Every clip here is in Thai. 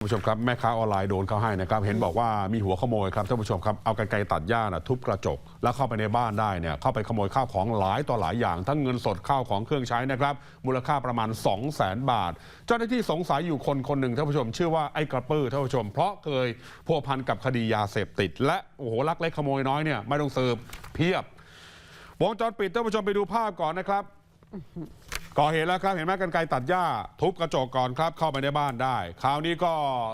ท่านผู้ชมครับแม่ค้าออนไลน์โดนเขาให้นะครับ เห็นบอกว่ามีหัวขโมยครับท่านผู้ชมครับเอากรรไกรตัดหญ้านะทุบกระจก แล้วเข้าไปในบ้านได้เนี่ยเข้าไปขโมยข้าวของหลายต่อหลายอย่าง ทั้งเงินสดข้าวของเครื่องใช้นะครับ มูลค่าประมาณ 2 0 0แสนบาท เจ้าหน้าที่สงสัยอยู่คนคนหนึ่งท่านผู้ชม ชื่อว่าไอ้กระปื้อท่านผู้ชม เพราะเคยพัวพันกับคดียาเสพติด และโอ้โหลักเล็กขโมยน้อยเนี่ยไม่ต้องสืบเพียบวงจรปิดท่านผู้ชมไปดูภาพก่อนนะครับ ก่อเหตุแล้วครับเห็นไหมกันไกรตัดหญ้า ทุบกระจกก่อนครับ เข้าไปในบ้านได้ คราวนี้ก็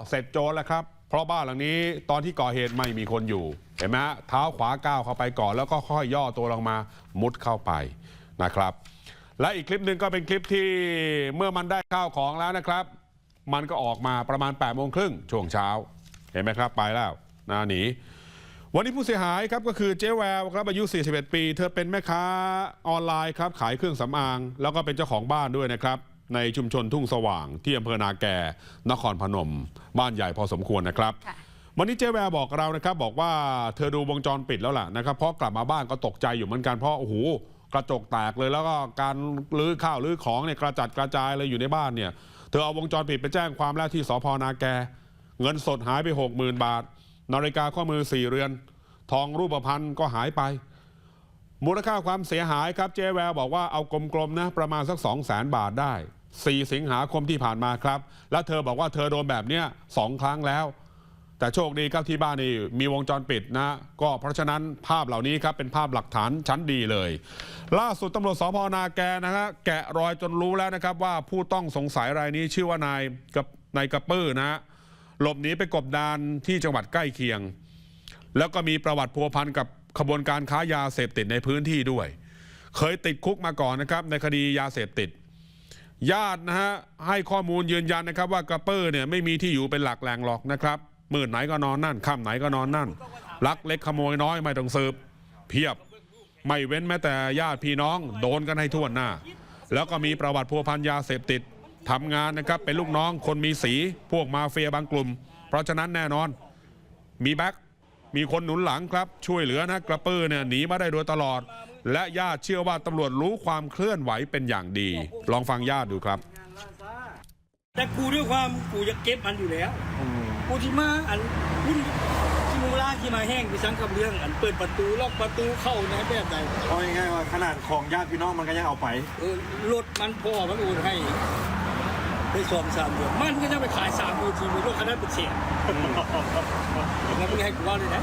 เสร็จโจรแล้วครับ เพราะบ้านหลังนี้ตอนที่ก่อเหตุไม่มีคนอยู่ เห็นไหมฮะเท้าขวาก้าวเข้าไปก่อนแล้วก็ค่อยย่อตัวลงมามุดเข้าไปนะครับ และอีกคลิปหนึ่งก็เป็นคลิปที่เมื่อมันได้ข้าวของแล้วนะครับ มันก็ออกมาประมาณ8ปดโมงครึ่งช่วงเช้า เห็นไหมครับไปแล้วนะหนี วันนี้ผู้เสียหายครับก็คือเจ๊แววครับอายุ 41 ปี เธอเป็นแม่ค้าออนไลน์ครับขายเครื่องสำอาง แล้วก็เป็นเจ้าของบ้านด้วยนะครับในชุมชนทุ่งสว่างที่อำเภอนาแก นครพนม บ้านใหญ่พอสมควรนะครับค่ะวันนี้เจ๊แววบอกเรานะครับ บอกว่าเธอดูวงจรปิดแล้วล่ะนะครับเพราะกลับมาบ้านก็ตกใจอยู่เหมือนกันเพราะโอ้โหกระจกแตกเลยแล้วก็การลื้อข้าวลื้อของเนี่ยกระจัดกระจายเลยอยู่ในบ้านเนี่ย เธอเอาวงจรปิดไปแจ้งความแล้วที่สพนาแก เงินสดหายไป 60,000 บาท นาฬิกาข้อมือ4เรือน ทองรูปพรรณก็หายไป มูลค่าความเสียหายครับเจแววบอกว่าเอากลมๆนะประมาณสัก2 0 0แสนบาทได้ 4 สิงหาคมที่ผ่านมาครับ และเธอบอกว่าเธอโดนแบบเนี้ยสองครั้งแล้ว แต่โชคดีครับที่บ้านนี่มีวงจรปิดนะ ก็เพราะฉะนั้นภาพเหล่านี้ครับเป็นภาพหลักฐานชั้นดีเลย ล่าสุดตำรวจสพนาแกนะฮะแกะรอยจนรู้แล้วนะครับว่าผู้ต้องสงสัยรายนี้ชื่อว่านายกับนายกระปื้อนะฮะ หลบหนีไปกบดานที่จังหวัดใกล้เคียง แล้วก็มีประวัติพัวพันกับขบวนการค้ายาเสพติดในพื้นที่ด้วย เคยติดคุกมาก่อนนะครับ ในคดียาเสพติด ญาตินะฮะให้ข้อมูลยืนยันนะครับว่ากระเปอร์เนี่ยไม่มีที่อยู่เป็นหลักแหล่งหรอกนะครับมืดไหนก็นอนนั่นค่ำไหนก็นอนนั่นลักเล็กขโมยน้อยไม่ต้องสืบเพียบไม่เว้นแม้แต่ญาติพี่น้อง โดนกันให้ทั่วหน้า แล้วก็มีประวัติพัวพันยาเสพติด ทำงานนะครับเป็นลูกน้องคนมีสีพวกมาเฟียบางกลุ่ม เพราะฉะนั้นแน่นอนมีแบ็คมีคนหนุนหลังครับ ช่วยเหลือนะกระปื้อเนี่ยหนีมาได้โดยตลอด และญาติเชื่อว่าตำรวจรู้ความเคลื่อนไหวเป็นอย่างดี ลองฟังญาติดูครับ แต่กูด้วยความกูจะเก็บมันอยู่แล้วกูที่มาอันหุ้นที่มูลาที่มาแห้งไปสังกับเรื่องอันเปิดประตูล็อกประตูเข้าในแบบใดเอาง่ายๆว่าขนาดของญาติพี่น้องมันก็ยังเอาไปเออรถมันพ่อมันโอนให้ ไปสองสามเดือนมันก็จะไปขายสามมือทีมือรถคันนั้นเป็นเสียแล้วมึงให้กูว่าเลยนะ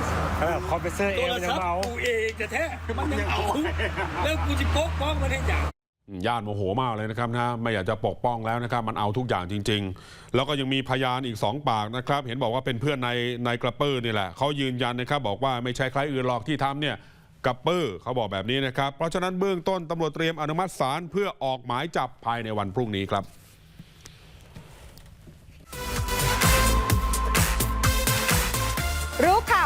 คอมเพรสเซอร์เอโทงรมันยัศังพท์เมากูเองจะแท้มันยังเอาแล้วกูจะโป๊กป้องมันให้อย่างญาติโมโหมากเลยนะครับนะไม่อยากจะปกป้องแล้วนะครับ มันเอาทุกอย่างจริง ๆ แล้วก็ยังมีพยานอีกสองปากนะครับ เห็นบอกว่าเป็นเพื่อนในในกระปื้อนี่แหละเขายืนยันนะครับ บอกว่าไม่ใช่ใครอื่นหรอกที่ทำเนี่ยกระปื้อเขาบอกแบบนี้นะครับ เพราะฉะนั้นเบื้องต้นตำรวจเตรียมอนุมัติศาลเพื่อออกหมายจับภายในวันพรุ่งนี้ครับ